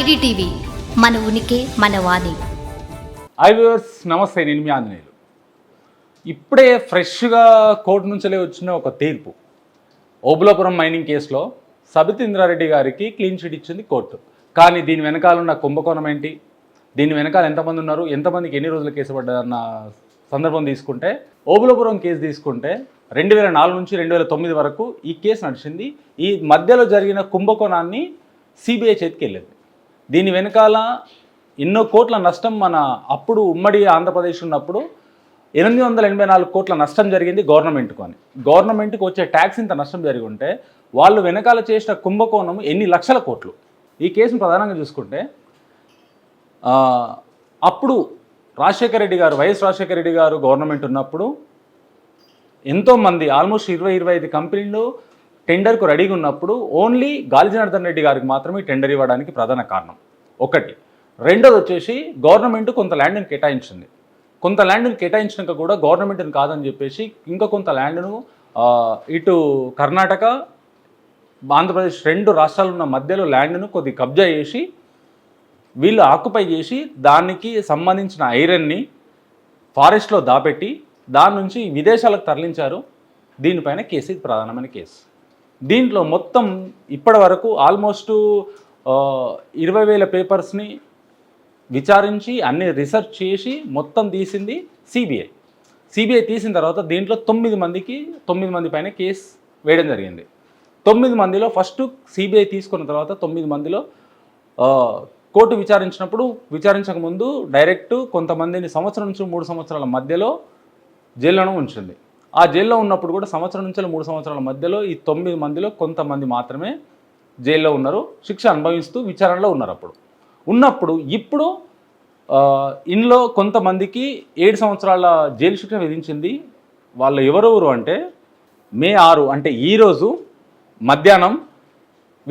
IDTV మన ఉనికి మన వాణి. ఐ వ్యూవర్స్ నమస్తే నేను మీ ఆంజనేయులు. ఇప్పుడే ఫ్రెష్గా కోర్టు నుంచలే వచ్చిన ఒక తీర్పు. ఓబులాపురం మైనింగ్ కేసులో సబిత్ ఇంద్రారెడ్డి గారికి క్లీన్ చిట్ ఇచ్చింది కోర్టు. కానీ దీని వెనకాల ఉన్న కుంభకోణం ఏంటి? దీని వెనకాల ఎంతమంది ఉన్నారు? ఎంతమందికి ఎన్ని రోజులు కేసు పడ్డదన్న సందర్భం తీసుకుంటే ఓబులాపురం కేసు తీసుకుంటే రెండు వేల నాలుగు నుంచి రెండు వేల తొమ్మిది వరకు ఈ కేసు నడిచింది. ఈ మధ్యలో జరిగిన కుంభకోణాన్ని సిబిఐ చేతికి వెళ్ళింది. దీని వెనకాల ఎన్నో కోట్ల నష్టం మన అప్పుడు ఉమ్మడి ఆంధ్రప్రదేశ్ ఉన్నప్పుడు ఎనిమిది వందల ఎనభై నాలుగు కోట్ల నష్టం జరిగింది గవర్నమెంట్కు అని. గవర్నమెంట్కి వచ్చే ట్యాక్స్ ఇంత నష్టం జరిగి ఉంటే వాళ్ళు వెనకాల చేసిన కుంభకోణం ఎన్ని లక్షల కోట్లు. ఈ కేసును ప్రధానంగా చూసుకుంటే అప్పుడు రాజశేఖర రెడ్డి గారు వైఎస్ రాజశేఖర రెడ్డి గారు గవర్నమెంట్ ఉన్నప్పుడు ఎంతోమంది ఆల్మోస్ట్ ఇరవై ఇరవై ఐదు కంపెనీలు టెండర్కు రెడీగా ఉన్నప్పుడు ఓన్లీ గాలి జనార్దన్ రెడ్డి గారికి మాత్రమే టెండర్ ఇవ్వడానికి ప్రధాన కారణం. ఒకటి. రెండోది వచ్చేసి గవర్నమెంట్ కొంత ల్యాండ్ని కేటాయించింది. కొంత ల్యాండ్ని కేటాయించినాక కూడా గవర్నమెంట్ని కాదని చెప్పేసి ఇంకా కొంత ల్యాండ్ను ఇటు కర్ణాటక ఆంధ్రప్రదేశ్ రెండు రాష్ట్రాలు ఉన్న మధ్యలో ల్యాండ్ను కొద్ది కబ్జా చేసి వీళ్ళు ఆక్యుపై చేసి దానికి సంబంధించిన ఐరన్ని ఫారెస్ట్లో దాపెట్టి దాని నుంచి విదేశాలకు తరలించారు. దీనిపైన కేసు ఇది ప్రధానమైన కేసు. దీంట్లో మొత్తం ఇప్పటి వరకు ఆల్మోస్ట్ ఇరవై వేల పేపర్స్ని విచారించి అన్ని రీసెర్చ్ చేసి మొత్తం తీసింది సిబిఐ. సిబిఐ తీసిన తర్వాత దీంట్లో తొమ్మిది మందికి తొమ్మిది మంది పైన కేసు వేయడం జరిగింది. తొమ్మిది మందిలో ఫస్ట్ సిబిఐ తీసుకున్న తర్వాత తొమ్మిది మందిలో కోర్టు విచారించినప్పుడు విచారించక ముందు డైరెక్ట్ కొంతమందిని సంవత్సరం నుంచి మూడు సంవత్సరాల మధ్యలో జైల్లోనూ ఉంచింది. ఆ జైల్లో ఉన్నప్పుడు కూడా సంవత్సరం నుంచి మూడు సంవత్సరాల మధ్యలో ఈ తొమ్మిది మందిలో కొంతమంది మాత్రమే జైల్లో ఉన్నారు శిక్ష అనుభవిస్తూ విచారణలో ఉన్నారు అప్పుడు. ఉన్నప్పుడు ఇప్పుడు ఇంట్లో ఇందులో కొంతమందికి ఏడు సంవత్సరాల జైలు శిక్ష విధించింది వాళ్ళు ఎవరెవరు అంటే మే ఆరు అంటే ఈరోజు మధ్యాహ్నం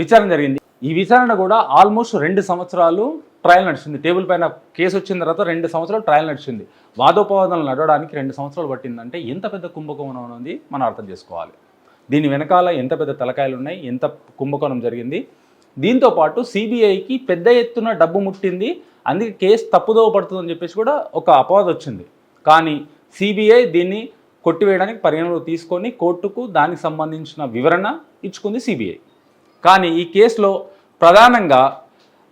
విచారణ జరిగింది. ఈ విచారణ కూడా ఆల్మోస్ట్ రెండు సంవత్సరాలు ట్రయల్ నడిచింది. టేబుల్ పైన కేసు వచ్చిన తర్వాత రెండు సంవత్సరాలు ట్రయల్ నడిచింది. వాదోపవాదాలు నడవడానికి రెండు సంవత్సరాలు పట్టిందంటే ఎంత పెద్ద కుంభకోణం అనేది మనం అర్థం చేసుకోవాలి. దీని వెనకాల ఎంత పెద్ద తలకాయలు ఉన్నాయి ఎంత కుంభకోణం జరిగింది. దీంతో పాటు సిబిఐకి పెద్ద ఎత్తున డబ్బు ముట్టింది. అందుకే కేసు తప్పుదోవ పడుతుందని చెప్పేసి కూడా ఒక అపవాదం వచ్చింది. కానీ సిబిఐ దీన్ని కొట్టివేయడానికి పరిగణలో తీసుకొని కోర్టుకు దానికి సంబంధించిన వివరణ ఇచ్చుకుంది సిబిఐ. కానీ ఈ కేసులో ప్రధానంగా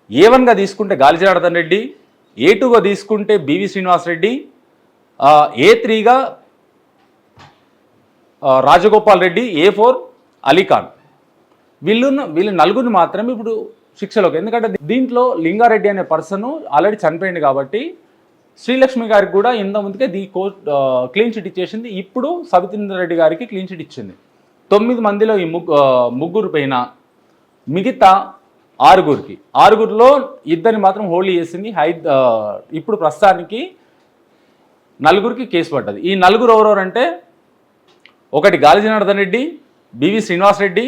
ఏ వన్గా తీసుకుంటే గాలి జనార్దన్ రెడ్డి ఏ టూగా తీసుకుంటే బివి శ్రీనివాసరెడ్డి ఏ త్రీగా రాజగోపాల్ రెడ్డి ఏ ఫోర్ అలీఖాన్ వీళ్ళు వీళ్ళు నలుగురిని మాత్రమే ఇప్పుడు శిక్షలోకి ఎందుకంటే దీంట్లో లింగారెడ్డి అనే పర్సన్ ఆల్రెడీ చనిపోయింది కాబట్టి శ్రీలక్ష్మి గారికి కూడా ఇంత ముందుకే దీ కోర్ట్ క్లీన్ చిట్ ఇచ్చేసింది. ఇప్పుడు సబితేంద్ర రెడ్డి గారికి క్లీన్ చిట్ ఇచ్చింది. తొమ్మిది మందిలో ఈ ముగ్గు ముగ్గురు పైన మిగతా ఆరుగురికి. ఆరుగురిలో ఇద్దరిని మాత్రం హోల్డ్ చేసింది. హై ఇప్పుడు ప్రస్తుతానికి నలుగురికి కేసు పడ్డది. ఈ నలుగురు ఎవరెవరంటే ఒకటి గాలి జనార్దన్ రెడ్డి బివి శ్రీనివాస్ రెడ్డి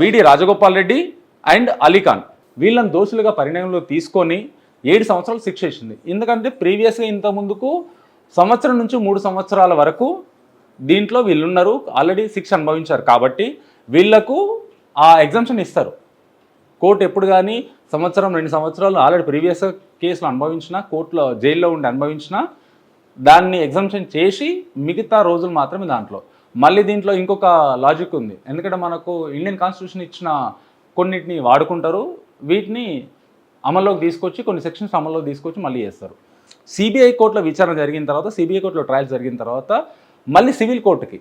విడి రాజగోపాల్ రెడ్డి అండ్ అలీఖాన్ వీళ్ళని దోషులుగా పరిణామంలో తీసుకొని ఏడు సంవత్సరాలు శిక్ష ఇచ్చింది ఎందుకంటే ప్రీవియస్గా ఇంత ముందుకు సంవత్సరం నుంచి మూడు సంవత్సరాల వరకు దీంట్లో వీళ్ళున్నారు. ఆల్రెడీ శిక్ష అనుభవించారు. కాబట్టి వీళ్ళకు ఆ ఎగ్జామ్షన్ ఇస్తారు. కోర్టు ఎప్పుడు కానీ సంవత్సరం రెండు సంవత్సరాలు ఆల్రెడీ ప్రీవియస్ కేసులు అనుభవించిన కోర్టులో జైల్లో ఉండి అనుభవించినా దాన్ని ఎగ్జామ్షన్ చేసి మిగతా రోజులు మాత్రమే దాంట్లో. మళ్ళీ దీంట్లో ఇంకొక లాజిక్ ఉంది. ఎందుకంటే మనకు ఇండియన్ కాన్స్టిట్యూషన్ ఇచ్చిన కొన్నిటిని వాడుకుంటారు. వీటిని అమల్లోకి తీసుకొచ్చి కొన్ని సెక్షన్స్ అమల్లోకి తీసుకొచ్చి మళ్ళీ చేస్తారు. సిబిఐ కోర్టులో విచారణ జరిగిన తర్వాత సిబిఐ కోర్టులో ట్రయల్ జరిగిన తర్వాత మళ్ళీ సివిల్ కోర్టుకి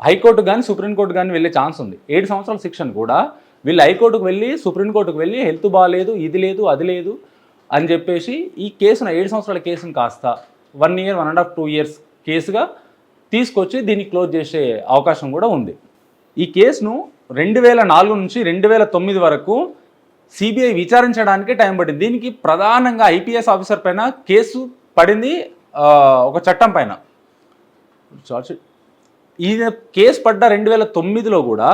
హైకోర్టు కానీ సుప్రీంకోర్టు కానీ వెళ్ళే ఛాన్స్ ఉంది. ఏడు సంవత్సరాల శిక్షను కూడా వీళ్ళు హైకోర్టుకు వెళ్ళి సుప్రీంకోర్టుకు వెళ్ళి హెల్త్ బాగాలేదు ఇది లేదు అది లేదు అని చెప్పేసి ఈ కేసును ఏడు సంవత్సరాల కేసును కాస్త one year one and half two years కేసుగా తీసుకొచ్చి దీన్ని క్లోజ్ చేసే అవకాశం కూడా ఉంది. ఈ కేసును రెండు వేల నాలుగు నుంచి రెండు వేల తొమ్మిది వరకు సిబిఐ విచారించడానికే టైం పట్టింది దీనికి ప్రధానంగా ఐపీఎస్ ఆఫీసర్ పైన కేసు పడింది ఒక చట్టం పైన. చార్జ్షీట్ ఈయన కేసు పడ్డ రెండు వేల తొమ్మిదిలో కూడా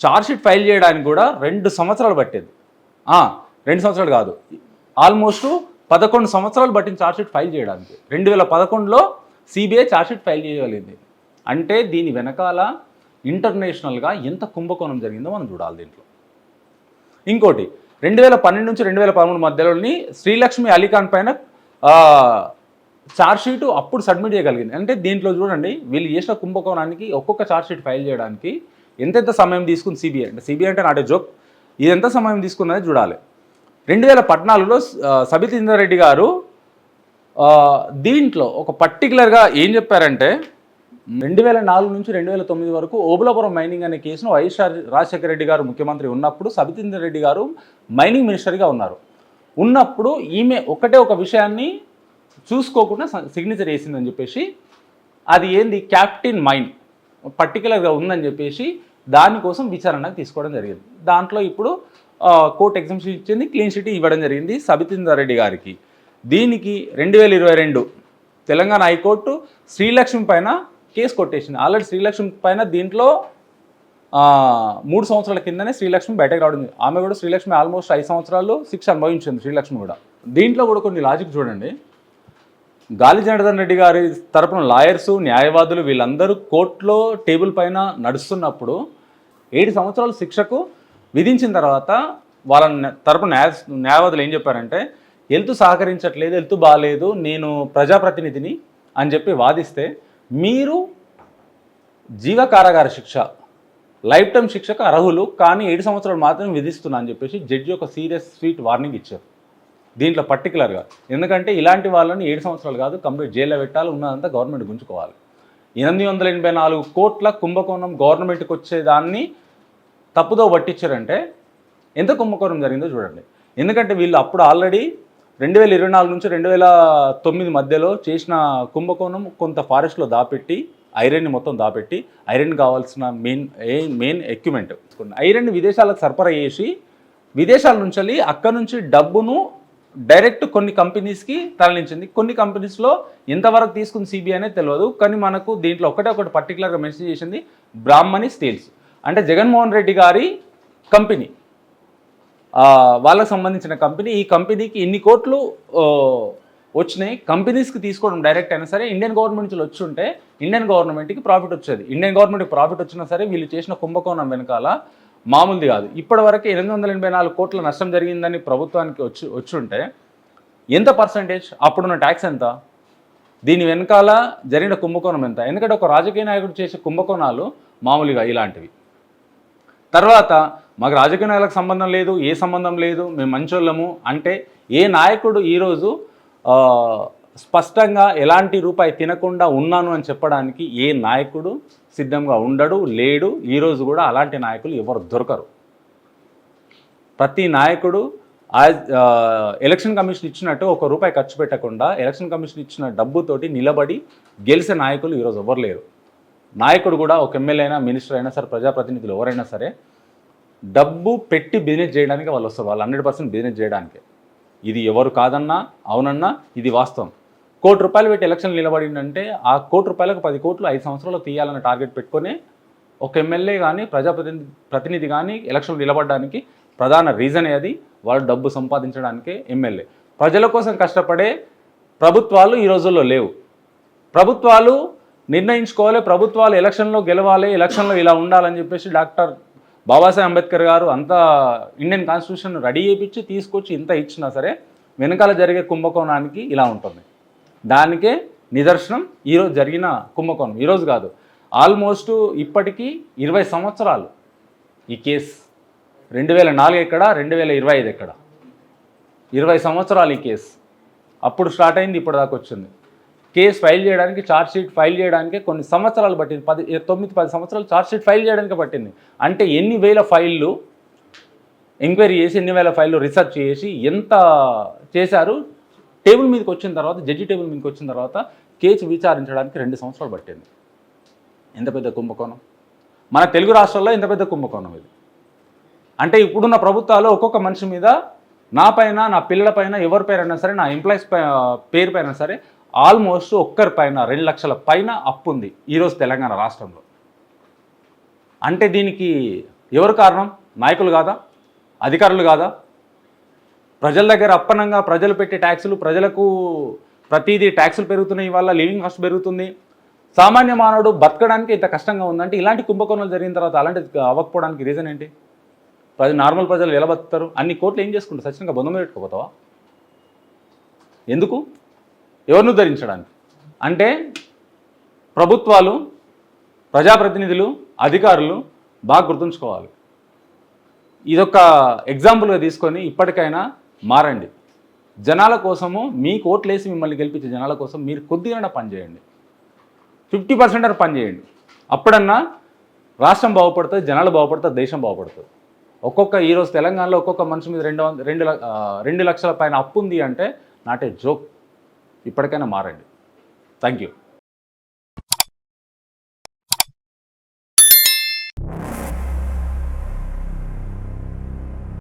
చార్జ్షీట్ ఫైల్ చేయడానికి కూడా రెండు సంవత్సరాలు పట్టేది. రెండు సంవత్సరాలు కాదు. ఆల్మోస్ట్ పదకొండు సంవత్సరాలు పట్టిన చార్జ్షీట్ ఫైల్ చేయడానికి. రెండు వేల పదకొండులో సిబిఐ ఛార్జ్షీట్ ఫైల్ చేయగలిగింది. అంటే దీని వెనకాల ఇంటర్నేషనల్గా ఎంత కుంభకోణం జరిగిందో మనం చూడాలి దీంట్లో. ఇంకోటి రెండు వేల పన్నెండు నుంచి రెండు వేల పదమూడు మధ్యలోని శ్రీలక్ష్మి అలీఖాన్ పైన ఛార్జ్షీట్ అప్పుడు సబ్మిట్ చేయగలిగింది. అంటే దీంట్లో చూడండి వీళ్ళు చేసిన కుంభకోణానికి ఒక్కొక్క ఛార్జ్షీట్ ఫైల్ చేయడానికి ఎంతెంత సమయం తీసుకుంది సిబిఐ అంటే సిబిఐ అంటే నాటే జోక్ ఇది ఎంత సమయం తీసుకుందని చూడాలి. రెండు వేల పద్నాలుగులో సబితేందర్ రెడ్డి గారు దీంట్లో ఒక పర్టికులర్గా ఏం చెప్పారంటే రెండు వేల నాలుగు నుంచి రెండు వేల తొమ్మిది వరకు ఓబులాపురం మైనింగ్ అనే కేసును వైఎస్ రాజశేఖర రెడ్డి గారు ముఖ్యమంత్రి ఉన్నప్పుడు సబితేందర్ రెడ్డి గారు మైనింగ్ మినిస్టర్గా ఉన్నారు. ఉన్నప్పుడు ఈమె ఒకటే ఒక విషయాన్ని చూసుకోకుండా సిగ్నేచర్ వేసిందని చెప్పేసి అది ఏంది? క్యాప్టెన్ మైన్ పర్టికులర్గా ఉందని చెప్పేసి దానికోసం విచారణకు తీసుకోవడం జరిగింది. దాంట్లో ఇప్పుడు కోర్టు ఎగ్జామ్షన్ ఇచ్చింది క్లీన్ షీట్ ఇవ్వడం జరిగింది సబితేందర్ రెడ్డి గారికి. దీనికి రెండు వేల ఇరవై రెండు తెలంగాణ హైకోర్టు శ్రీలక్ష్మి పైన కేసు కొట్టేసింది. ఆల్రెడీ శ్రీలక్ష్మి పైన దీంట్లో మూడు సంవత్సరాల కిందనే శ్రీలక్ష్మి బయటకు రావడం ఆమె కూడా శ్రీలక్ష్మి ఆల్మోస్ట్ ఐదు సంవత్సరాలు శిక్ష అనుభవించింది శ్రీలక్ష్మి కూడా. దీంట్లో కూడా కొన్ని లాజిక్ చూడండి. గాలి జనార్దన్ రెడ్డి గారి తరపున లాయర్సు న్యాయవాదులు వీళ్ళందరూ కోర్టులో టేబుల్ పైన నడుస్తున్నప్పుడు ఏడు సంవత్సరాల శిక్షకు విధించిన తర్వాత వాళ్ళ తరపు న్యాయ న్యాయవాదులు ఏం చెప్పారంటే హెల్త్ సహకరించట్లేదు హెల్త్ బాగాలేదు నేను ప్రజాప్రతినిధిని అని చెప్పి వాదిస్తే మీరు జీవ కారాగార శిక్ష లైఫ్ టైం శిక్షకు అర్హులు కానీ ఏడు సంవత్సరాలు మాత్రమే విధిస్తున్నా అని చెప్పేసి జడ్జి ఒక సీరియస్ స్వీట్ వార్నింగ్ ఇచ్చారు. దీంట్లో పర్టికులర్గా ఎందుకంటే ఇలాంటి వాళ్ళని ఏడు సంవత్సరాలు కాదు కంప్లీట్ జైల్లో పెట్టాలి ఉన్నదంతా గవర్నమెంట్ గుంజుకోవాలి. ఎనిమిది వందల ఎనభై నాలుగు కోట్ల కుంభకోణం గవర్నమెంట్కి వచ్చేదాన్ని తప్పుదో పట్టించారంటే ఎంత కుంభకోణం జరిగిందో చూడండి. ఎందుకంటే వీళ్ళు అప్పుడు ఆల్రెడీ రెండు వేల ఇరవై నాలుగు నుంచి రెండు వేల తొమ్మిది మధ్యలో చేసిన కుంభకోణం కొంత ఫారెస్ట్లో దాపెట్టి ఐరన్ని మొత్తం దాపెట్టి ఐరన్ కావాల్సిన main A main equipment iron విదేశాలకు సరఫరా చేసి విదేశాల నుంచి వెళ్ళి అక్కడ నుంచి డబ్బును డైరెక్ట్ కొన్ని కంపెనీస్కి తరలించింది. కొన్ని కంపెనీస్లో ఎంతవరకు తీసుకుంది సిబిఐ అనేది తెలియదు కానీ మనకు దీంట్లో ఒకటే ఒకటి పర్టికులర్గా మెన్షన్ చేసింది బ్రాహ్మణి స్టీల్స్ అంటే జగన్మోహన్ రెడ్డి గారి కంపెనీ. వాళ్ళకు సంబంధించిన కంపెనీ. ఈ కంపెనీకి ఇన్ని కోట్లు వచ్చినాయి. కంపెనీస్కి తీసుకోవడం డైరెక్ట్ అయినా సరే ఇండియన్ గవర్నమెంట్ నుంచి వచ్చి ఉంటే ఇండియన్ గవర్నమెంట్కి ప్రాఫిట్ వచ్చేది. ఇండియన్ గవర్నమెంట్కి ప్రాఫిట్ వచ్చినా సరే వీళ్ళు చేసిన కుంభకోణం వెనకాల మామూలుది కాదు. ఇప్పటివరకు ఎనిమిది వందల ఎనభై నాలుగు కోట్ల నష్టం జరిగిందని ప్రభుత్వానికి వచ్చి వచ్చి ఉంటే ఎంత పర్సంటేజ్? అప్పుడున్న ట్యాక్స్ ఎంత? దీని వెనకాల జరిగిన కుంభకోణం ఎంత? ఎందుకంటే ఒక రాజకీయ నాయకుడు చేసే కుంభకోణాలు మామూలుగా ఇలాంటివి. తర్వాత మాకు రాజకీయ నాయకులకు సంబంధం లేదు ఏ సంబంధం లేదు మేము మంచోళ్ళము అంటే ఏ నాయకుడు ఈరోజు స్పష్టంగా ఎలాంటి రూపాయి తినకుండా ఉన్నాను అని చెప్పడానికి ఏ నాయకుడు సిద్ధంగా ఉండడు లేడు ఈరోజు కూడా అలాంటి నాయకులు ఎవరు దొరకరు. ప్రతి నాయకుడు ఎలక్షన్ కమిషన్ ఇచ్చినట్టు ఒక రూపాయి ఖర్చు పెట్టకుండా ఎలక్షన్ కమిషన్ ఇచ్చిన డబ్బుతోటి నిలబడి గెలిచే నాయకులు ఈరోజు ఎవరు లేరు. నాయకుడు కూడా ఒక ఎమ్మెల్యే అయినా మినిస్టర్ అయినా సరే ప్రజాప్రతినిధులు ఎవరైనా సరే డబ్బు పెట్టి బిజినెస్ చేయడానికి వాళ్ళు వస్తారు. వాళ్ళు హండ్రెడ్ పర్సెంట్ బిజినెస్ చేయడానికి. ఇది ఎవరు కాదన్నా అవునన్నా ఇది వాస్తవం. కోటి రూపాయలు పెట్టి ఎలక్షన్ నిలబడిందంటే ఆ కోటి రూపాయలకు పది కోట్లు ఐదు సంవత్సరాలు తీయాలన్న టార్గెట్ పెట్టుకొని ఒక ఎమ్మెల్యే కానీ ప్రజాప్రతినిధి ప్రతినిధి కానీ ఎలక్షన్ నిలబడడానికి ప్రధాన రీజన్ అది. వాళ్ళు డబ్బు సంపాదించడానికి ఎమ్మెల్యే. ప్రజల కోసం కష్టపడే ప్రభుత్వాలు ఈ రోజుల్లో లేవు. ప్రభుత్వాలు నిర్ణయించుకోవాలి ప్రభుత్వాలు ఎలక్షన్లో గెలవాలి ఎలక్షన్లో ఇలా ఉండాలని చెప్పేసి డాక్టర్ బాబాసాహెబ్ అంబేద్కర్ గారు అంతా ఇండియన్ కాన్స్టిట్యూషన్ రెడీ చేయించి తీసుకొచ్చి ఇంత ఇచ్చినా సరే వెనకాల జరిగే కుంభకోణానికి ఇలా ఉంటుంది. దానికే నిదర్శనం ఈరోజు జరిగిన కుంభకోణం. ఈరోజు కాదు ఆల్మోస్ట్ ఇప్పటికీ ఇరవై సంవత్సరాలు ఈ కేసు. రెండు వేల నాలుగు ఎక్కడ రెండు వేల ఇరవై ఐదు ఎక్కడ? ఇరవై సంవత్సరాలు ఈ కేసు. అప్పుడు స్టార్ట్ అయింది ఇప్పటిదాకా దాకా వచ్చింది. కేసు ఫైల్ చేయడానికి ఛార్జ్ షీట్ ఫైల్ చేయడానికి కొన్ని సంవత్సరాలు పట్టింది. పది తొమ్మిది పది సంవత్సరాలు ఛార్జ్ షీట్ ఫైల్ చేయడానికి పట్టింది. అంటే ఎన్ని వేల ఫైళ్ళు ఎంక్వైరీ చేసి ఎన్ని వేల ఫైళ్ళు రీసెర్చ్ చేసి ఎంత చేశారు? టేబుల్ మీదకి వచ్చిన తర్వాత జడ్జి టేబుల్ మీదకి వచ్చిన తర్వాత కేసు విచారించడానికి రెండు సంవత్సరాలు పట్టింది. ఎంత పెద్ద కుంభకోణం. మన తెలుగు రాష్ట్రాల్లో ఎంత పెద్ద కుంభకోణం ఇది. అంటే ఇప్పుడున్న ప్రభుత్వాలు ఒక్కొక్క మనిషి మీద నా పైన నా పిల్లల పైన ఎవరి పేరైనా సరే నా ఎంప్లాయీస్ పేరు పైన సరే ఆల్మోస్ట్ ఒక్కరి పైన రెండు లక్షల పైన అప్పు ఉంది ఈరోజు తెలంగాణ రాష్ట్రంలో. అంటే దీనికి ఎవరు కారణం? నాయకులు కాదా? అధికారులు కాదా? ప్రజల దగ్గర అప్పనంగా ప్రజలు పెట్టే ట్యాక్సులు ప్రజలకు ప్రతిదీ ట్యాక్సులు పెరుగుతున్నాయి వల్ల లివింగ్ కాస్ట్ పెరుగుతుంది. సామాన్య మానవుడు బతకడానికి ఇంత కష్టంగా ఉందంటే ఇలాంటి కుంభకోణాలు జరిగిన తర్వాత అలాంటిది అవ్వకపోవడానికి రీజన్ ఏంటి? ప్రజ నార్మల్ ప్రజలు ఎలా బతుకుతారు? అన్ని కోట్లు ఏం చేసుకుంటారు? సచ్చినంగా బంధం పెట్టుకోపోతావా? ఎందుకు? ఎవరిని ఉద్ధరించడానికి? అంటే ప్రభుత్వాలు ప్రజాప్రతినిధులు అధికారులు బాగా గుర్తుంచుకోవాలి. ఇదొక ఎగ్జాంపుల్గా తీసుకొని ఇప్పటికైనా మారండి. జనాల కోసము మీ కోట్లేసి మిమ్మల్ని గెలిపించే జనాల కోసం మీరు కొద్దిగా పనిచేయండి ఫిఫ్టీ పర్సెంట్ అని పనిచేయండి అప్పుడన్నా రాష్ట్రం బాగుపడుతుంది జనాలు బాగుపడుతుంది దేశం బాగుపడుతుంది. ఒక్కొక్క ఈరోజు తెలంగాణలో ఒక్కొక్క మనిషి మీద రెండు వంద- రెండు రెండు లక్షల పైన అప్పు ఉంది అంటే నాటే జోక్. ఇప్పటికైనా మారండి. Thank you